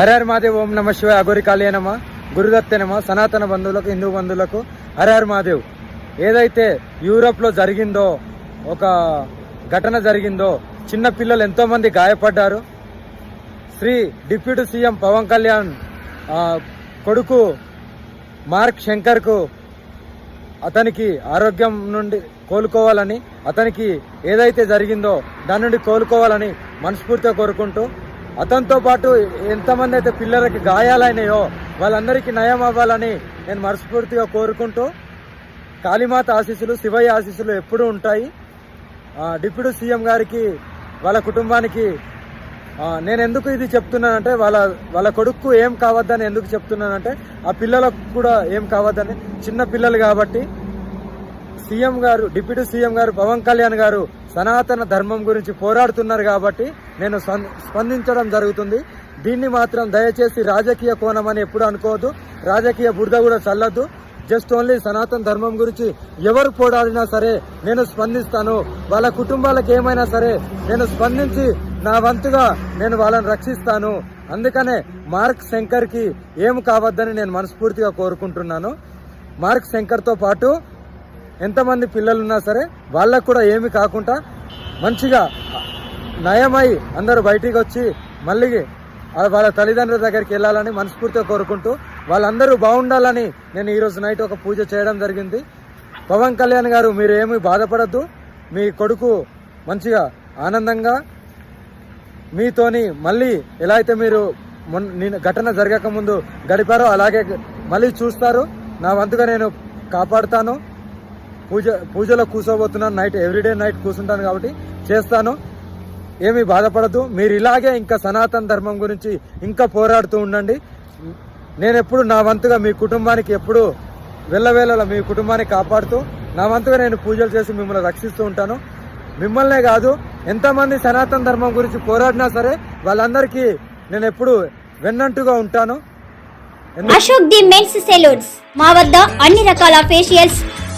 హరహర్ మహాదేవ్ ఓం నమ శివ అగోరి కాళీయనమ గురుదత్తెనమ సనాతన బంధువులకు హిందూ బంధువులకు హరహర్ మహాదేవ్ ఏదైతే యూరోప్లో జరిగిందో ఒక ఘటన జరిగిందో చిన్న పిల్లలు ఎంతోమంది గాయపడ్డారు. శ్రీ డిప్యూటీ సీఎం పవన్ కళ్యాణ్ కొడుకు మార్క్ శంకర్కు అతనికి ఆరోగ్యం నుండి కోలుకోవాలని అతనికి ఏదైతే జరిగిందో దాని నుండి కోలుకోవాలని మనస్ఫూర్తిగా కోరుకుంటూ అతనితో పాటు ఎంతమంది అయితే పిల్లలకి గాయాలైనాయో వాళ్ళందరికీ నయం అవ్వాలని నేను మనస్ఫూర్తిగా కోరుకుంటూ కాళీమాత ఆశీస్సులు శివయ్య ఆశీస్సులు ఎప్పుడూ ఉంటాయి. డిప్యూటీ సీఎం గారికి వాళ్ళ కుటుంబానికి నేను ఎందుకు ఇది చెప్తున్నానంటే వాళ్ళ వాళ్ళ కొడుకు ఏం కావద్దని ఎందుకు చెప్తున్నానంటే ఆ పిల్లలకు కూడా ఏం కావద్దని చిన్న పిల్లలు కాబట్టి సీఎం గారు డిప్యూటీ సీఎం గారు పవన్ కళ్యాణ్ గారు సనాతన ధర్మం గురించి పోరాడుతున్నారు కాబట్టి నేను స్పం- స్పందించడం జరుగుతుంది. దీన్ని మాత్రం దయచేసి రాజకీయ కోణం అని ఎప్పుడు అనుకోవద్దు. రాజకీయ బురద కూడా చల్లద్దు. జస్ట్ ఓన్లీ సనాతన ధర్మం గురించి ఎవరు పోరాడినా సరే నేను స్పందిస్తాను. వాళ్ళ కుటుంబాలకు ఏమైనా సరే నేను స్పందించి నా వంతుగా నేను వాళ్ళని రక్షిస్తాను. అందుకనే మార్క్ శంకర్కి ఏం కావద్దని నేను మనస్ఫూర్తిగా కోరుకుంటున్నాను. మార్క్ శంకర్తో పాటు ఎంతమంది పిల్లలు ఉన్నా సరే వాళ్ళకు కూడా ఏమి కాకుండా మంచిగా నయమై అందరూ బయటికి వచ్చి మళ్ళీ వాళ్ళ తల్లిదండ్రుల దగ్గరికి వెళ్ళాలని మనస్ఫూర్తిగా కోరుకుంటూ వాళ్ళందరూ బాగుండాలని నేను ఈరోజు నైట్ ఒక పూజ చేయడం జరిగింది. పవన్ కళ్యాణ్ గారు మీరు ఏమి బాధపడద్దు. మీ కొడుకు మంచిగా ఆనందంగా మీతోని మళ్ళీ ఎలా అయితే మీరు ఘటన జరగక ముందు గడిపారో అలాగే మళ్ళీ చూస్తారు. నా వంతుగా నేను కాపాడుతాను. పూజ పూజలో కూర్చోబోతున్నాను నైట్ ఎవ్రీడే నైట్ కూర్చుంటాను కాబట్టి చేస్తాను. ఏమీ బాధపడద్దు. మీరు ఇలాగే ఇంకా సనాతన ధర్మం గురించి ఇంకా పోరాడుతూ ఉండండి. నేను ఎప్పుడు నా వంతుగా మీ కుటుంబానికి ఎప్పుడు వెళ్ళవేళలా మీ కుటుంబాన్ని కాపాడుతూ నా వంతుగా నేను పూజలు చేసి మిమ్మల్ని రక్షిస్తూ ఉంటాను. మిమ్మల్నే కాదు ఎంతమంది సనాతన ధర్మం గురించి పోరాడినా సరే వాళ్ళందరికీ నేను ఎప్పుడు వెన్నంటుగా ఉంటాను. Ashok the men's salons. మా వద్ద అన్ని రకాల ఫేషియల్స్